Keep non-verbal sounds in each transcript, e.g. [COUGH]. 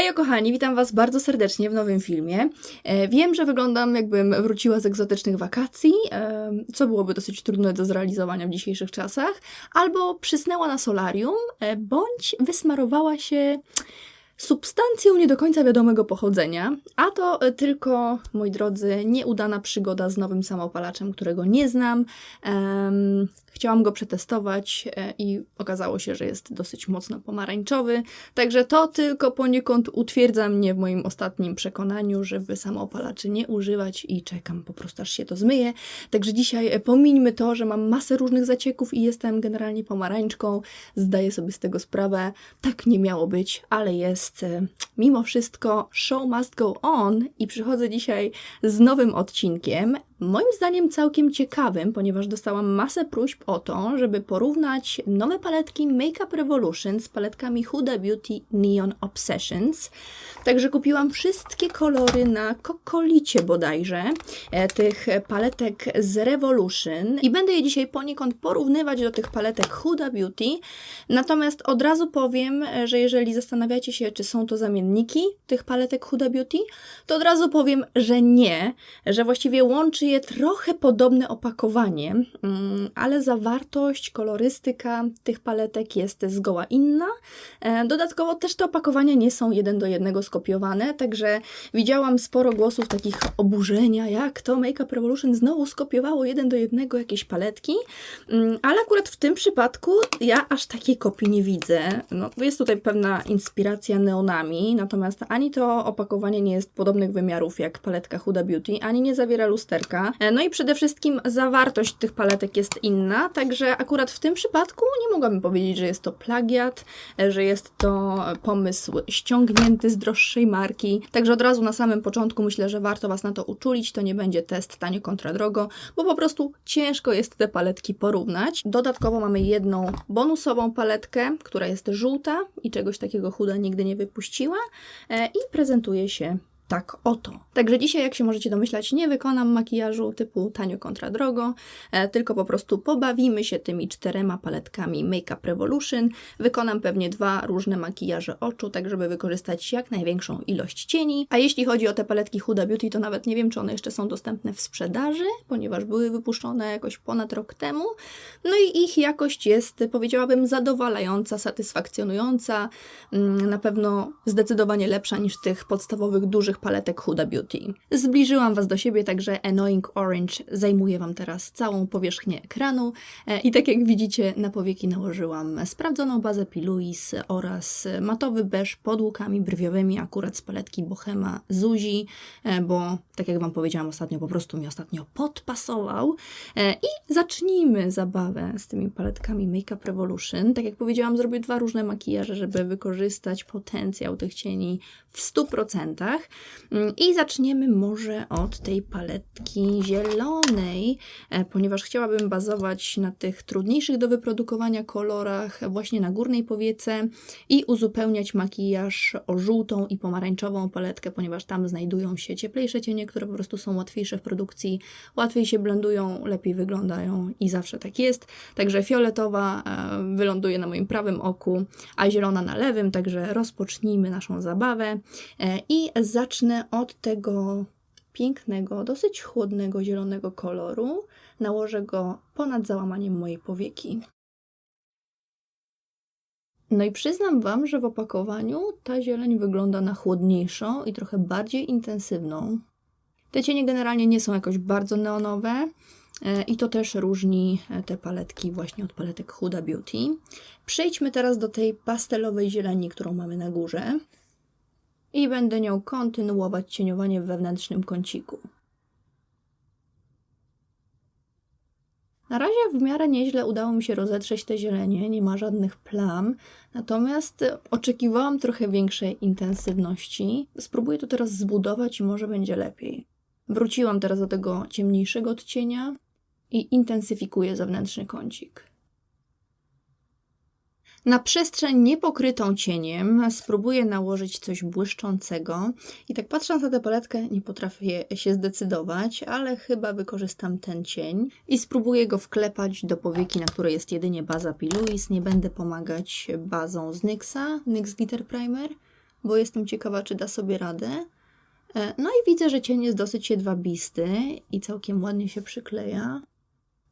Hej kochani, witam Was bardzo serdecznie w nowym filmie. E, wiem, że wyglądam jakbym wróciła z egzotycznych wakacji, e, co byłoby dosyć trudne do zrealizowania w dzisiejszych czasach, albo przysnęła na solarium, e, bądź wysmarowała się substancją nie do końca wiadomego pochodzenia, a to tylko, moi drodzy, nieudana przygoda z nowym samopalaczem, którego nie znam. Chciałam go przetestować e, i okazało się, że jest dosyć mocno pomarańczowy, także to tylko poniekąd utwierdza mnie w moim ostatnim przekonaniu, żeby samopalaczy nie używać i czekam po prostu aż się to zmyje. Także dzisiaj e, pomińmy to, że mam masę różnych zacieków i jestem generalnie pomarańczką. Zdaję sobie z tego sprawę. Tak nie miało być, ale jest. E, Mimo wszystko show must go on i przychodzę dzisiaj z nowym odcinkiem. Moim zdaniem całkiem ciekawym, ponieważ dostałam masę próśb o to, żeby porównać nowe paletki Makeup Revolution z paletkami Huda Beauty Neon Obsessions. Także kupiłam wszystkie kolory na kokolicie bodajże, e, tych paletek z Revolution i będę je dzisiaj poniekąd porównywać do tych paletek Huda Beauty. Natomiast od razu powiem, e, że jeżeli zastanawiacie się, czy są to zamienniki tych paletek Huda Beauty, to od razu powiem, że nie, że właściwie łączy je trochę podobne opakowanie, mm, ale zawartość, kolorystyka tych paletek jest zgoła inna. E, Dodatkowo też te opakowania nie są jeden do jednego skopiowane, także widziałam sporo głosów takich oburzenia, jak to Makeup Revolution znowu skopiowało jeden do jednego jakieś paletki, Mm, ale akurat w tym przypadku ja aż takiej kopii nie widzę. No, jest tutaj pewna inspiracja neonami, natomiast ani to opakowanie nie jest podobnych wymiarów jak paletka Huda Beauty, ani nie zawiera lusterka. E, No i przede wszystkim zawartość tych paletek jest inna, także akurat w tym przypadku nie mogłabym powiedzieć, że jest to plagiat, e, że jest to pomysł ściągnięty z droższej marki. Także od razu na samym początku myślę, że warto Was na to uczulić. To nie będzie test tanio kontra drogo, bo po prostu ciężko jest te paletki porównać. Dodatkowo mamy jedną bonusową paletkę, która jest żółta i czegoś takiego chuda nigdy nie wypuściła e, i prezentuje się tak oto. Także dzisiaj, jak się możecie domyślać, nie wykonam makijażu typu tanio kontra drogo, e, tylko po prostu pobawimy się tymi czterema paletkami Makeup Revolution. Wykonam pewnie dwa różne makijaże oczu, tak żeby wykorzystać jak największą ilość cieni. A jeśli chodzi o te paletki Huda Beauty, to nawet nie wiem, czy one jeszcze są dostępne w sprzedaży, ponieważ były wypuszczone jakoś ponad rok temu. No i ich jakość jest, powiedziałabym, zadowalająca, satysfakcjonująca, mm, na pewno zdecydowanie lepsza niż tych podstawowych, dużych paletek Huda Beauty. Zbliżyłam Was do siebie, także Annoying Orange zajmuje Wam teraz całą powierzchnię ekranu E, i tak jak widzicie na powieki nałożyłam sprawdzoną bazę Piluis oraz matowy beż pod łukami brwiowymi, akurat z paletki Bohema Zuzi, e, bo tak jak Wam powiedziałam ostatnio, po prostu mi ostatnio podpasował. E, I zacznijmy zabawę z tymi paletkami Makeup Revolution. Tak jak powiedziałam, zrobię dwa różne makijaże, żeby wykorzystać potencjał tych cieni w 100%. Mm, I zaczniemy może od tej paletki zielonej, e, ponieważ chciałabym bazować na tych trudniejszych do wyprodukowania kolorach, właśnie na górnej powiece i uzupełniać makijaż o żółtą i pomarańczową paletkę, ponieważ tam znajdują się cieplejsze cienie, które po prostu są łatwiejsze w produkcji, łatwiej się blendują, lepiej wyglądają i zawsze tak jest. Także fioletowa e, wyląduje na moim prawym oku, a zielona na lewym, także rozpocznijmy naszą zabawę e, i zacznę od tego pięknego, dosyć chłodnego zielonego koloru. Nałożę go ponad załamaniem mojej powieki. No i przyznam Wam, że w opakowaniu ta zieleń wygląda na chłodniejszą i trochę bardziej intensywną. Te cienie generalnie nie są jakoś bardzo neonowe e, i to też różni e, te paletki właśnie od paletek Huda Beauty. Przejdźmy teraz do tej pastelowej zieleni, którą mamy na górze i będę nią kontynuować cieniowanie w wewnętrznym kąciku. Na razie w miarę nieźle udało mi się rozetrzeć te zielenie, nie ma żadnych plam, natomiast oczekiwałam trochę większej intensywności. Spróbuję to teraz zbudować i może będzie lepiej. Wróciłam teraz do tego ciemniejszego odcienia i intensyfikuję zewnętrzny kącik. Na przestrzeń niepokrytą cieniem spróbuję nałożyć coś błyszczącego. I tak patrząc na tę paletkę, nie potrafię się zdecydować, ale chyba wykorzystam ten cień i spróbuję go wklepać do powieki, na której jest jedynie baza Piluis. Nie będę pomagać bazą z NYXa, NYX Glitter Primer, bo jestem ciekawa, czy da sobie radę. E, No i widzę, że cień jest dosyć jedwabisty i całkiem ładnie się przykleja.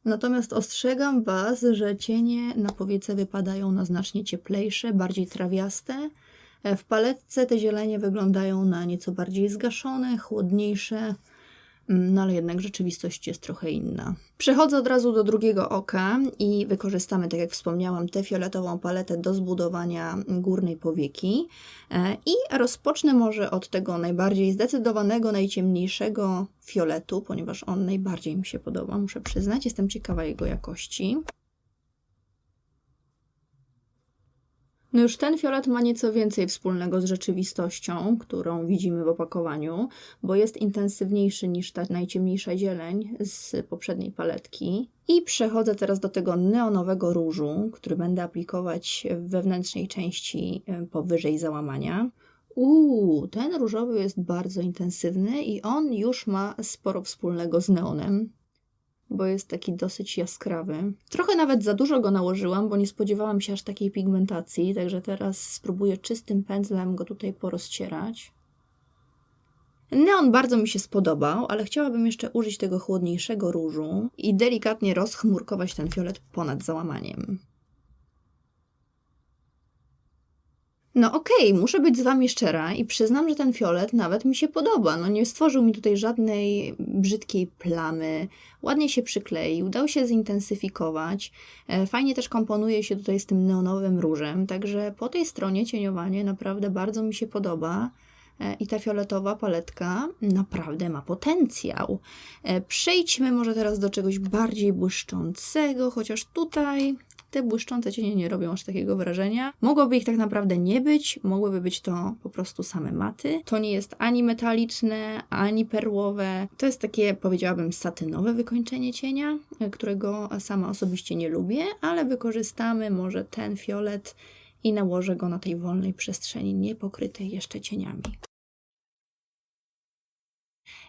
Natomiast ostrzegam Was, że cienie na powiece wypadają na znacznie cieplejsze, bardziej trawiaste. E, W paletce te zielenie wyglądają na nieco bardziej zgaszone, chłodniejsze, no ale jednak rzeczywistość jest trochę inna. Przechodzę od razu do drugiego oka i wykorzystamy, tak jak wspomniałam, tę fioletową paletę do zbudowania górnej powieki. E, I rozpocznę może od tego najbardziej zdecydowanego, najciemniejszego fioletu, ponieważ on najbardziej mi się podoba, muszę przyznać. Jestem ciekawa jego jakości. No już ten fiolet ma nieco więcej wspólnego z rzeczywistością, którą widzimy w opakowaniu, bo jest intensywniejszy niż ta najciemniejsza zieleń z poprzedniej paletki. I przechodzę teraz do tego neonowego różu, który będę aplikować w wewnętrznej części e, powyżej załamania. Uuu, ten różowy jest bardzo intensywny i on już ma sporo wspólnego z neonem bo jest taki dosyć jaskrawy. Trochę nawet za dużo go nałożyłam, bo nie spodziewałam się aż takiej pigmentacji, także teraz spróbuję czystym pędzlem go tutaj porozcierać. Neon bardzo mi się spodobał, ale chciałabym jeszcze użyć tego chłodniejszego różu i delikatnie rozchmurkować ten fiolet ponad załamaniem. No okej, muszę być z Wami szczera i przyznam, że ten fiolet nawet mi się podoba. No nie stworzył mi tutaj żadnej brzydkiej plamy, ładnie się przykleił, dał się zintensyfikować, e, fajnie też komponuje się tutaj z tym neonowym różem, także po tej stronie cieniowanie naprawdę bardzo mi się podoba. E, I ta fioletowa paletka naprawdę ma potencjał. E, Przejdźmy może teraz do czegoś bardziej błyszczącego, chociaż tutaj te błyszczące cienie nie robią aż takiego wrażenia. Mogłoby ich tak naprawdę nie być, mogłyby być to po prostu same maty. To nie jest ani metaliczne, ani perłowe. To jest takie, powiedziałabym, satynowe wykończenie cienia, e, którego sama osobiście nie lubię, ale wykorzystamy może ten fiolet i nałożę go na tej wolnej przestrzeni, niepokrytej jeszcze cieniami.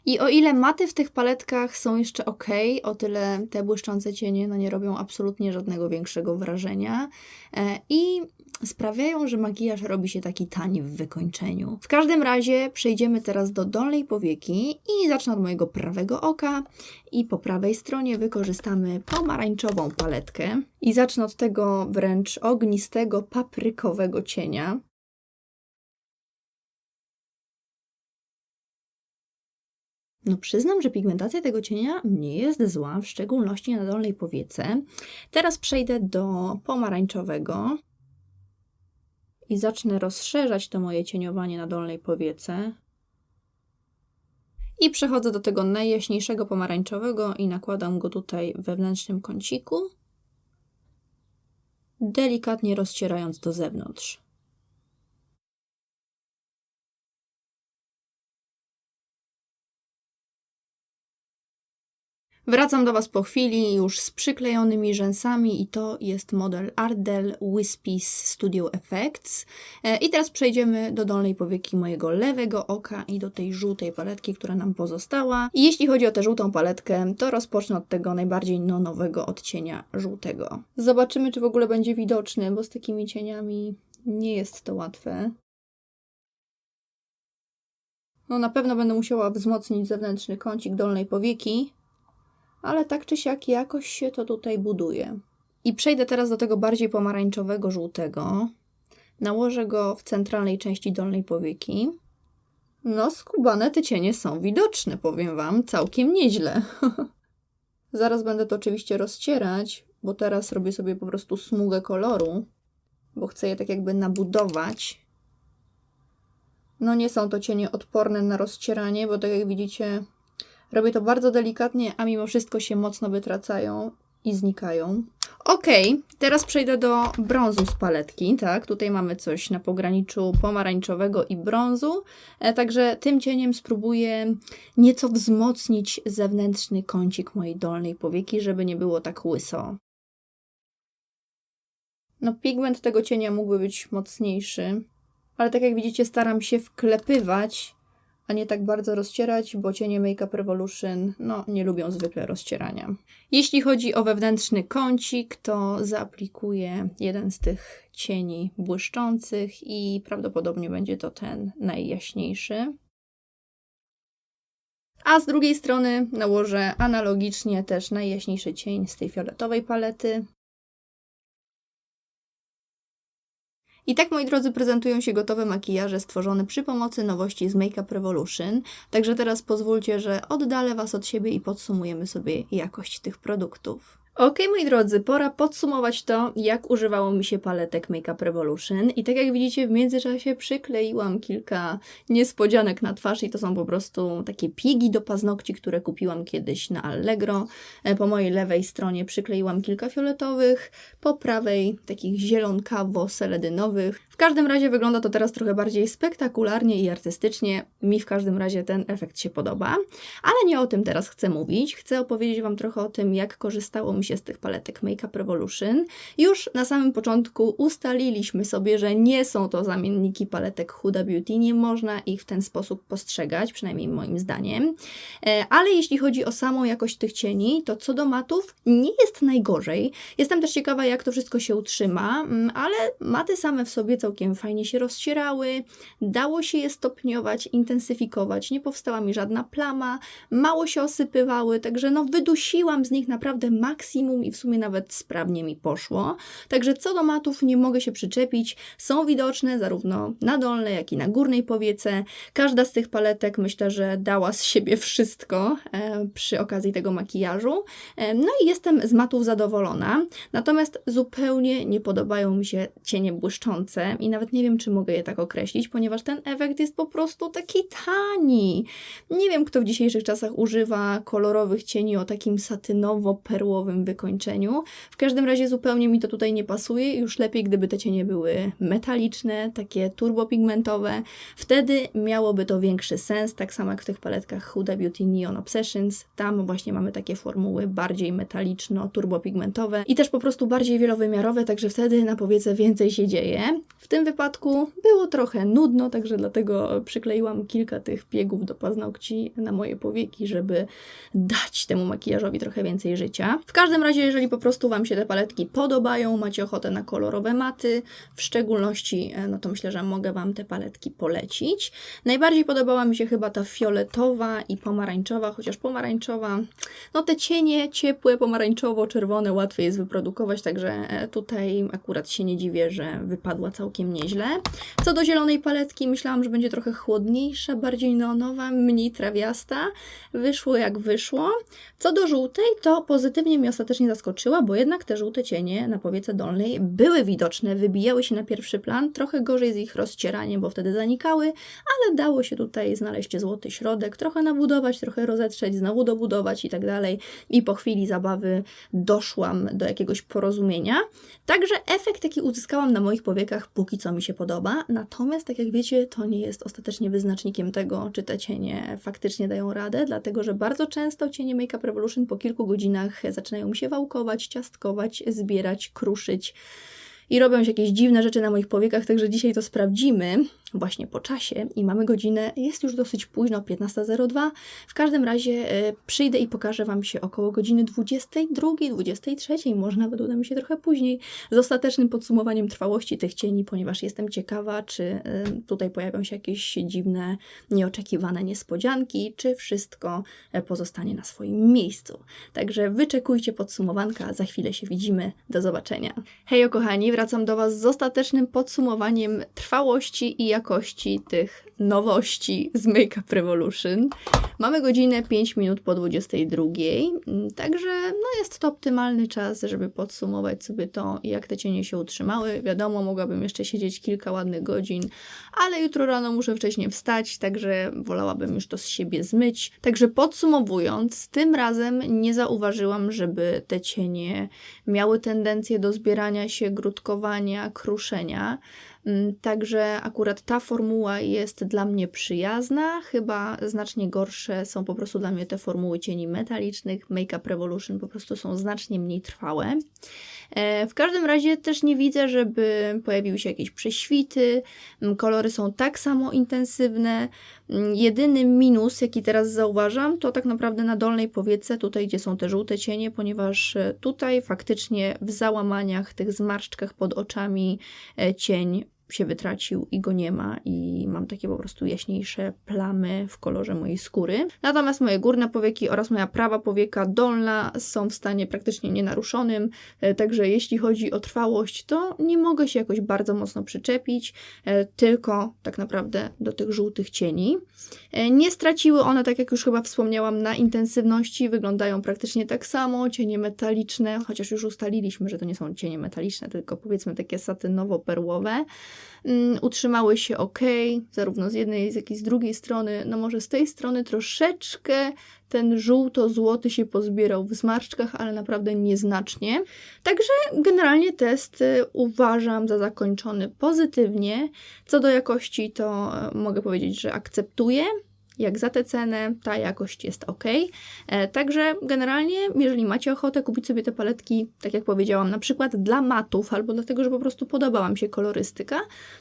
I o ile maty w tych paletkach są jeszcze ok, o tyle te błyszczące cienie no nie robią absolutnie żadnego większego wrażenia e, i sprawiają, że makijaż robi się taki tani w wykończeniu. W każdym razie przejdziemy teraz do dolnej powieki i zacznę od mojego prawego oka i po prawej stronie wykorzystamy pomarańczową paletkę i zacznę od tego wręcz ognistego, paprykowego cienia. No przyznam, że pigmentacja tego cienia nie jest zła, w szczególności na dolnej powiece. Teraz przejdę do pomarańczowego i zacznę rozszerzać to moje cieniowanie na dolnej powiece. I przechodzę do tego najjaśniejszego pomarańczowego i nakładam go tutaj w wewnętrznym kąciku, delikatnie rozcierając do zewnątrz. Wracam do Was po chwili już z przyklejonymi rzęsami i to jest model Ardell Wispies Studio Effects. E, I teraz przejdziemy do dolnej powieki mojego lewego oka i do tej żółtej paletki, która nam pozostała. I jeśli chodzi o tę żółtą paletkę, to rozpocznę od tego najbardziej nonowego odcienia żółtego. Zobaczymy, czy w ogóle będzie widoczny, bo z takimi cieniami nie jest to łatwe. No na pewno będę musiała wzmocnić zewnętrzny kącik dolnej powieki, ale tak czy siak jakoś się to tutaj buduje. I przejdę teraz do tego bardziej pomarańczowego, żółtego. Nałożę go w centralnej części dolnej powieki. No, skubane te cienie są widoczne, powiem Wam, całkiem nieźle. [LAUGHS] Zaraz będę to oczywiście rozcierać, bo teraz robię sobie po prostu smugę koloru, bo chcę je tak jakby nabudować. No nie są to cienie odporne na rozcieranie, bo tak jak widzicie, Robię to bardzo delikatnie, a mimo wszystko się mocno wytracają i znikają. Ok, teraz przejdę do brązu z paletki, tak? Tutaj mamy coś na pograniczu pomarańczowego i brązu, e, także tym cieniem spróbuję nieco wzmocnić zewnętrzny kącik mojej dolnej powieki, żeby nie było tak łyso. No pigment tego cienia mógłby być mocniejszy, ale tak jak widzicie staram się wklepywać a nie tak bardzo rozcierać, bo cienie Make Up Revolution no, nie lubią zwykle rozcierania. Jeśli chodzi o wewnętrzny kącik, to zaaplikuję jeden z tych cieni błyszczących i prawdopodobnie będzie to ten najjaśniejszy. A z drugiej strony nałożę analogicznie też najjaśniejszy cień z tej fioletowej palety. I tak, moi drodzy, prezentują się gotowe makijaże stworzone przy pomocy nowości z Makeup Revolution. Także teraz pozwólcie, że oddalę Was od siebie i podsumujemy sobie jakość tych produktów. Ok, moi drodzy, pora podsumować to, jak używało mi się paletek Makeup Revolution. I tak jak widzicie, w międzyczasie przykleiłam kilka niespodzianek na twarz i to są po prostu takie pigi do paznokci, które kupiłam kiedyś na Allegro. E, po mojej lewej stronie przykleiłam kilka fioletowych, po prawej takich zielonkawo-seledynowych. Każdym razie wygląda to teraz trochę bardziej spektakularnie i artystycznie. Mi w każdym razie ten efekt się podoba. Ale nie o tym teraz chcę mówić. Chcę opowiedzieć Wam trochę o tym, jak korzystało mi się z tych paletek Make Up Revolution. Już na samym początku ustaliliśmy sobie, że nie są to zamienniki paletek Huda Beauty, nie można ich w ten sposób postrzegać, przynajmniej moim zdaniem. E, ale jeśli chodzi o samą jakość tych cieni, to co do matów nie jest najgorzej. Jestem też ciekawa, jak to wszystko się utrzyma, mm, ale maty same w sobie całkiem fajnie się rozcierały, dało się je stopniować, intensyfikować, nie powstała mi żadna plama, mało się osypywały, także no wydusiłam z nich naprawdę maksimum i w sumie nawet sprawnie mi poszło. Także co do matów nie mogę się przyczepić. Są widoczne zarówno na dolnej, jak i na górnej powiece. Każda z tych paletek myślę, że dała z siebie wszystko e, przy okazji tego makijażu. E, no i jestem z matów zadowolona. Natomiast zupełnie nie podobają mi się cienie błyszczące i nawet nie wiem, czy mogę je tak określić, ponieważ ten efekt jest po prostu taki tani. Nie wiem, kto w dzisiejszych czasach używa kolorowych cieni o takim satynowo-perłowym wykończeniu. W każdym razie zupełnie mi to tutaj nie pasuje. Już lepiej, gdyby te cienie były metaliczne, takie turbopigmentowe. Wtedy miałoby to większy sens, tak samo jak w tych paletkach Huda Beauty Neon Obsessions. Tam właśnie mamy takie formuły bardziej metaliczno-turbopigmentowe i też po prostu bardziej wielowymiarowe, także wtedy na powiece więcej się dzieje. W tym wypadku było trochę nudno, także dlatego przykleiłam kilka tych piegów do paznokci na moje powieki, żeby dać temu makijażowi trochę więcej życia. W każdym razie, jeżeli po prostu Wam się te paletki podobają, macie ochotę na kolorowe maty, w szczególności, e, no to myślę, że mogę Wam te paletki polecić. Najbardziej podobała mi się chyba ta fioletowa i pomarańczowa, chociaż pomarańczowa, no te cienie ciepłe, pomarańczowo-czerwone łatwiej jest wyprodukować, także e, tutaj akurat się nie dziwię, że wypadła całkiem nieźle. Co do zielonej paletki, myślałam, że będzie trochę chłodniejsza, bardziej neonowa, mniej trawiasta. Wyszło jak wyszło. Co do żółtej, to pozytywnie mi ostatecznie zaskoczyła, bo jednak te żółte cienie na powiece dolnej były widoczne, wybijały się na pierwszy plan, trochę gorzej z ich rozcieraniem, bo wtedy zanikały, ale dało się tutaj znaleźć złoty środek, trochę nabudować, trochę rozetrzeć, znowu dobudować i tak dalej. I po chwili zabawy doszłam do jakiegoś porozumienia. Także efekt, jaki uzyskałam na moich powiekach, póki co mi się podoba. Natomiast, tak jak wiecie, to nie jest ostatecznie wyznacznikiem tego, czy te cienie faktycznie dają radę, dlatego że bardzo często cienie Make Up Revolution po kilku godzinach zaczynają zaczynają się wałkować, ciastkować, zbierać, kruszyć i robią się jakieś dziwne rzeczy na moich powiekach, także dzisiaj to sprawdzimy właśnie po czasie i mamy godzinę, jest już dosyć późno, 15.02. W każdym razie e, przyjdę i pokażę Wam się około godziny 22, 23, może nawet uda mi się trochę później, z ostatecznym podsumowaniem trwałości tych cieni, ponieważ jestem ciekawa, czy e, tutaj pojawią się jakieś dziwne, nieoczekiwane niespodzianki, czy wszystko e, pozostanie na swoim miejscu. Także wyczekujcie podsumowanka, za chwilę się widzimy. Do zobaczenia. Hej, kochani, wracam do Was z ostatecznym podsumowaniem trwałości i jak jakości tych nowości z Makeup Revolution. Mamy godzinę 5 minut po 22, mm, także no jest to optymalny czas, żeby podsumować sobie to, jak te cienie się utrzymały. Wiadomo, mogłabym jeszcze siedzieć kilka ładnych godzin, ale jutro rano muszę wcześniej wstać, także wolałabym już to z siebie zmyć. Także podsumowując, tym razem nie zauważyłam, żeby te cienie miały tendencję do zbierania się, grudkowania, kruszenia. Mm, Także akurat ta formuła jest dla mnie przyjazna. Chyba znacznie gorsze są po prostu dla mnie te formuły cieni metalicznych. Make Up Revolution po prostu są znacznie mniej trwałe. E, W każdym razie też nie widzę, żeby pojawiły się jakieś prześwity. Mm, Kolory są tak samo intensywne. Mm, Jedyny minus, jaki teraz zauważam, to tak naprawdę na dolnej powiece, tutaj gdzie są te żółte cienie, ponieważ e, tutaj faktycznie w załamaniach, tych zmarszczkach pod oczami e, cień się wytracił i go nie ma i mam takie po prostu jaśniejsze plamy w kolorze mojej skóry. Natomiast moje górne powieki oraz moja prawa powieka dolna są w stanie praktycznie nienaruszonym, e, także jeśli chodzi o trwałość, to nie mogę się jakoś bardzo mocno przyczepić, e, tylko tak naprawdę do tych żółtych cieni. E, Nie straciły one, tak jak już chyba wspomniałam, na intensywności, wyglądają praktycznie tak samo, cienie metaliczne, chociaż już ustaliliśmy, że to nie są cienie metaliczne, tylko powiedzmy takie satynowo-perłowe. Mm, Utrzymały się ok, zarówno z jednej, jak i z drugiej strony. No może z tej strony troszeczkę ten żółto-złoty się pozbierał w zmarszczkach, ale naprawdę nieznacznie. Także generalnie test y, uważam za zakończony pozytywnie. Co do jakości, to e, mogę powiedzieć, że akceptuję. Jak za tę cenę, ta jakość jest ok. E, Także generalnie, jeżeli macie ochotę kupić sobie te paletki, tak jak powiedziałam, na przykład dla matów, albo dlatego, że po prostu podoba Wam się kolorystyka,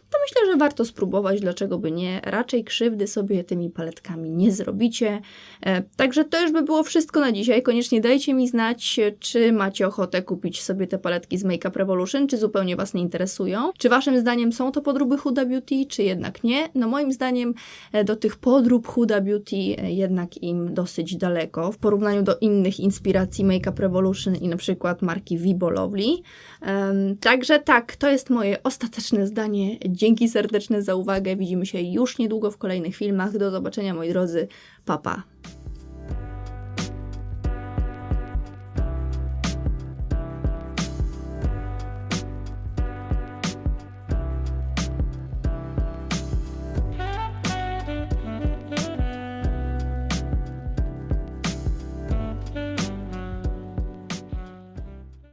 to myślę, że warto spróbować, dlaczego by nie. Raczej krzywdy sobie tymi paletkami nie zrobicie. E, Także to już by było wszystko na dzisiaj. Koniecznie dajcie mi znać, czy macie ochotę kupić sobie te paletki z Make Up Revolution, czy zupełnie Was nie interesują. Czy Waszym zdaniem są to podróby Huda Beauty, czy jednak nie? No moim zdaniem e, do tych podrób Huda Beauty e, jednak im dosyć daleko w porównaniu do innych inspiracji Make Up Revolution i na przykład marki Vibo Lovely. Em, Także tak, to jest moje ostateczne zdanie. Dzięki serdeczne za uwagę. Widzimy się już niedługo w kolejnych filmach. Do zobaczenia moi drodzy. Pa pa.